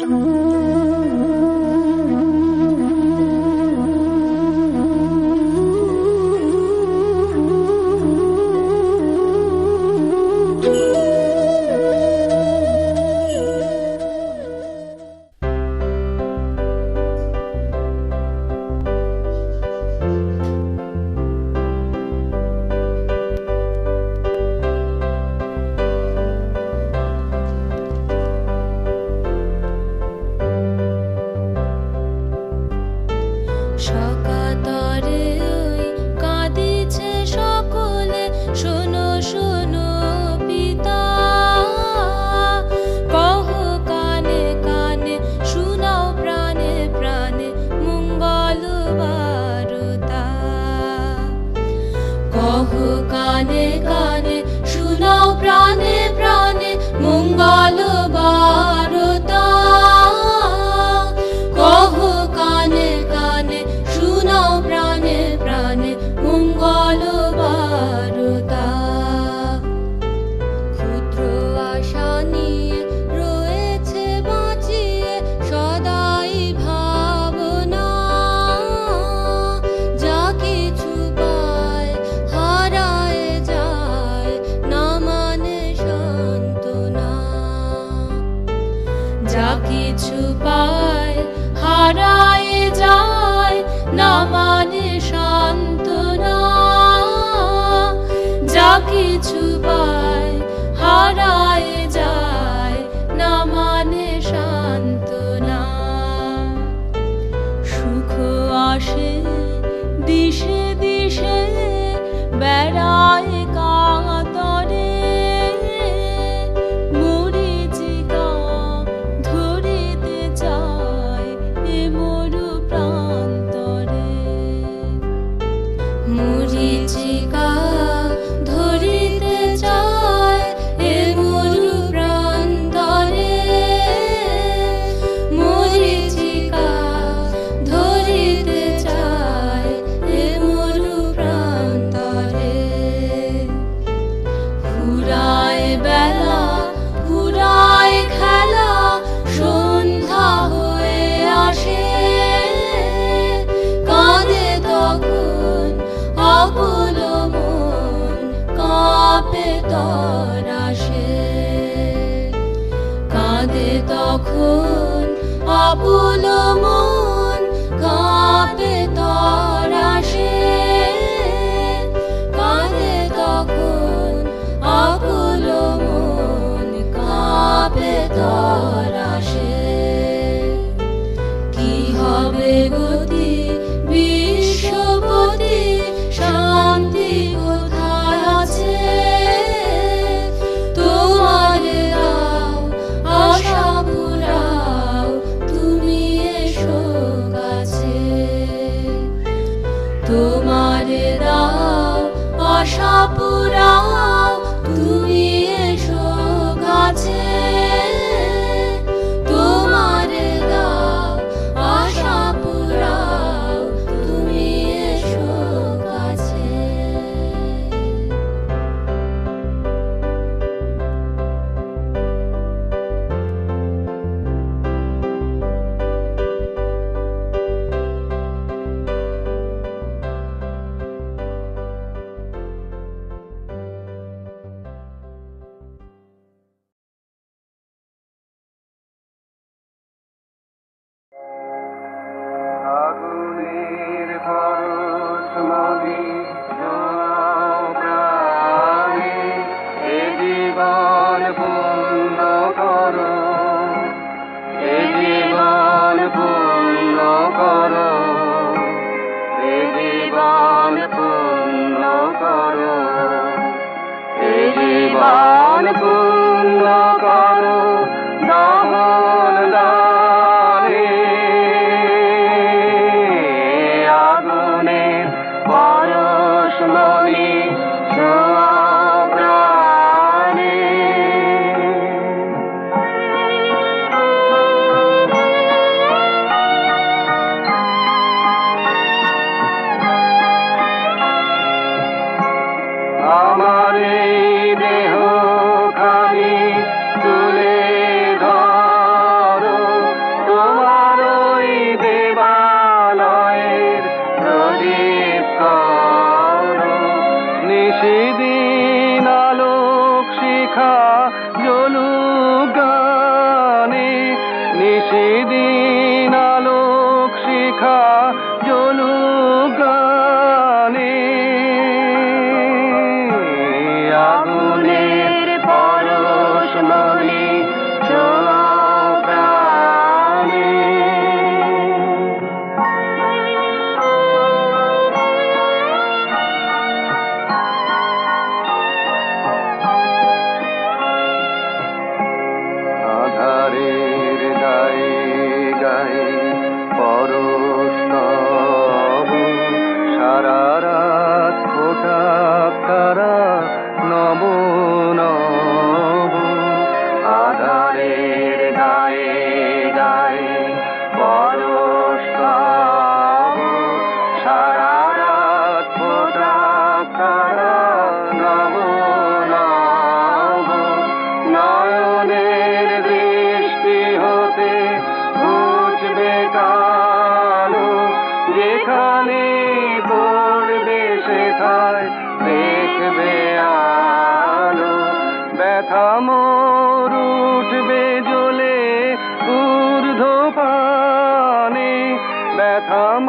Mm-hmm. আমর উঠবে জ্বলে ঊর্ধ্ব পানে ব্যথাম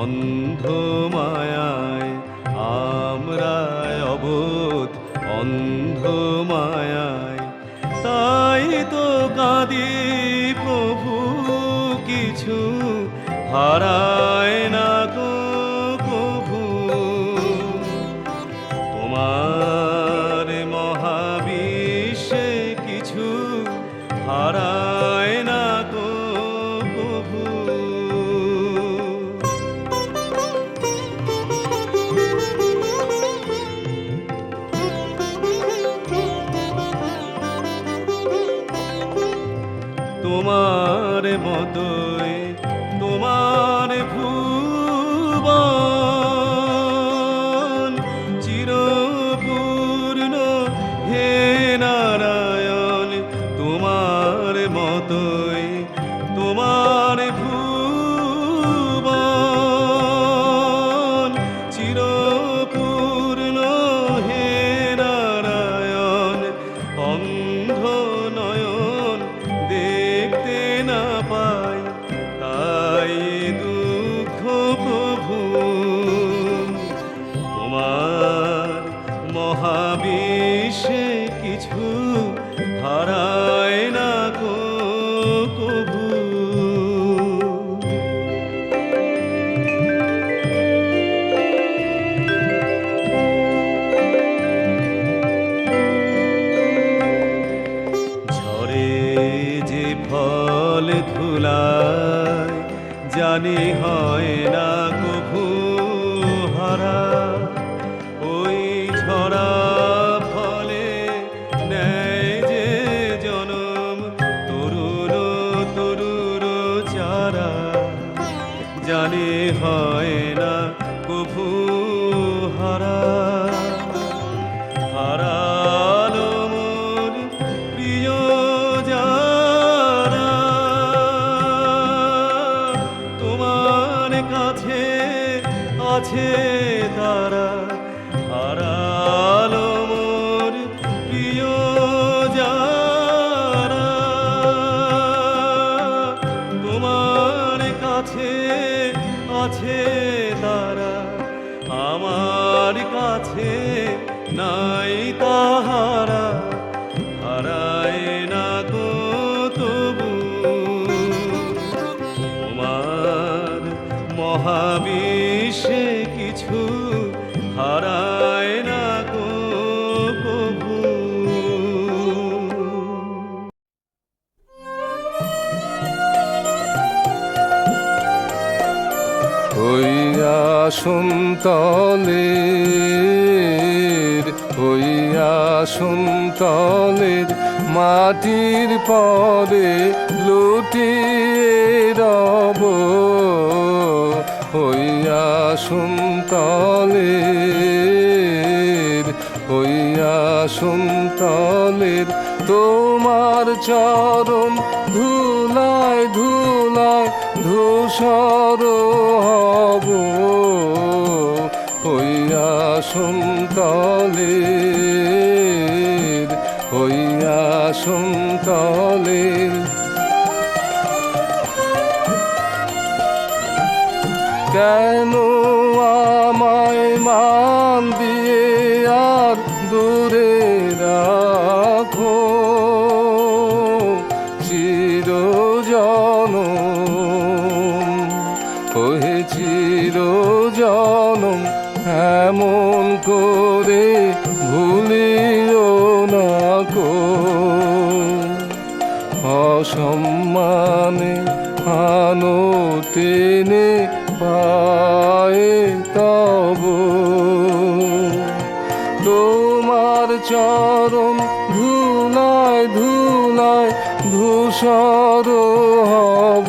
অন্ধ মায়ায় আমরা অবোধ অন্ধ মায়ায়। তাই তো কাঁদি প্রভু কিছু হারায় না loco তোমার কাছে আছে তার। সন্তানের হইয়া সন্তানের মাটির পরে লুটিয়ে রব, হইয়া সন্তানের হইয়া সন্তানের তোমার চরণ ধুলায় ধুলায় ধূসর সন্তলের হইয়া সন্তলের কেন আ তব তোমার চরণ ধুলায় ধুলায় ধূসর হব।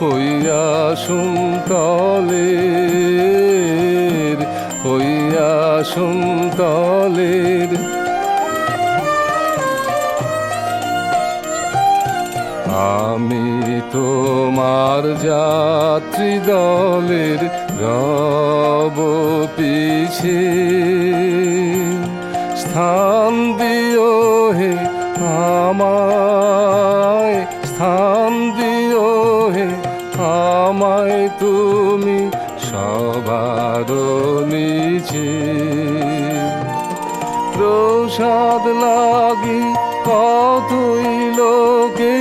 হইয়া সুন্তলের হইয়া সুন্তলের আমি তোমার যাত্রী দলের রব পিছে, স্থান দিও হে আমায়, স্থান দিও হে আমায় তুমি সবার নিচে। প্রসাদ লাগি কতই লোকে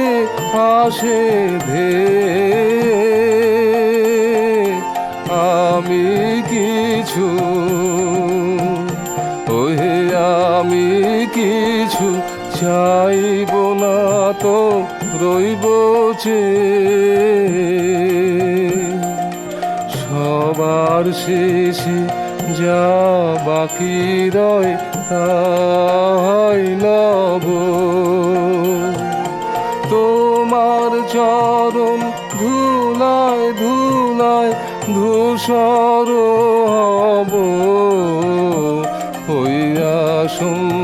আসে ধে আমি কিছু, ওহে আমি কিছু চাইব না তো রইব চেয়ে সবার শেষে যা বাকি রয় তাই লব তোমার চরণ ধুলায় ধুলায় ধূসর হইয়া সুন্তলের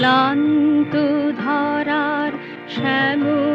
ক্লান্ত ধরার শ্যামল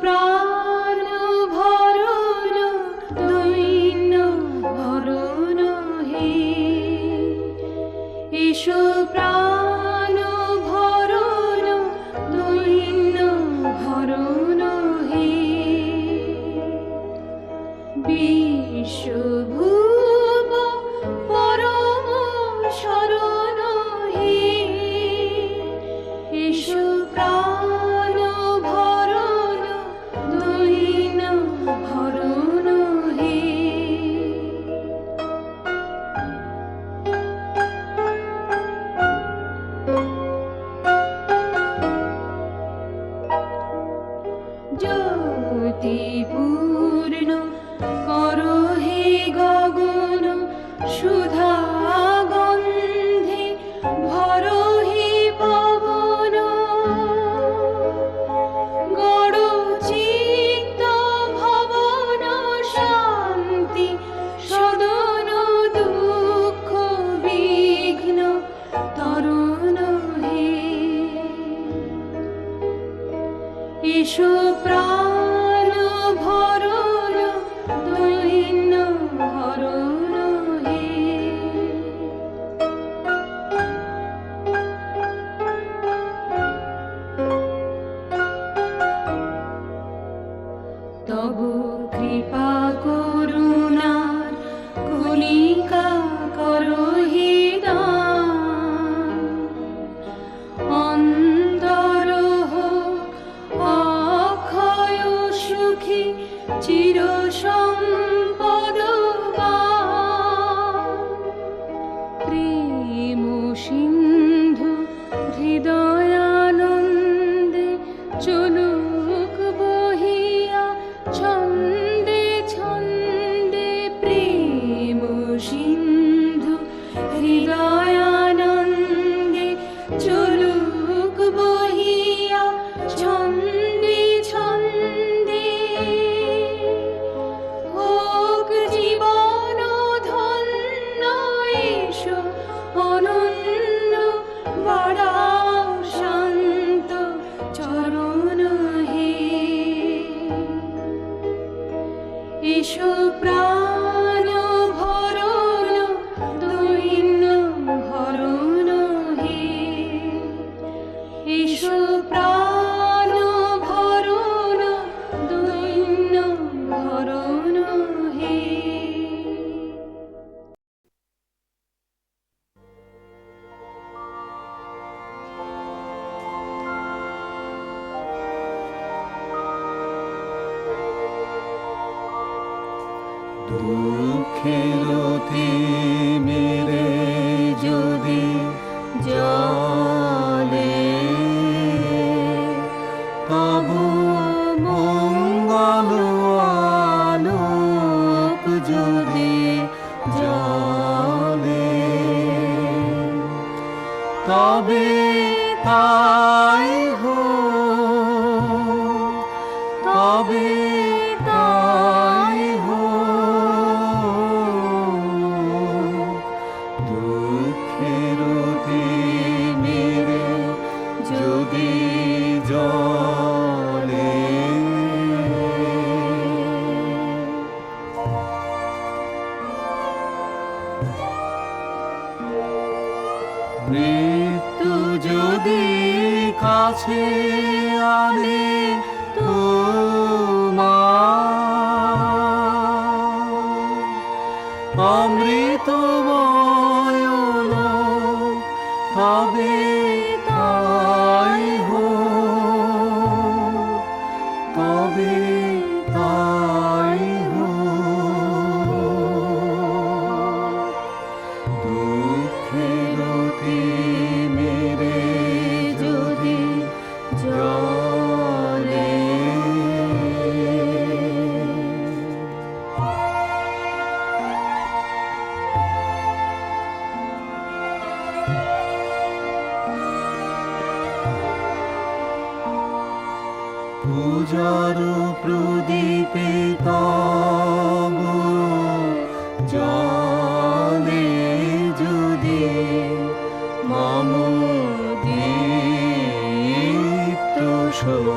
প্রাণ ভরণ দৈন্য ভরণ হে। ঈশ্বর তবে show.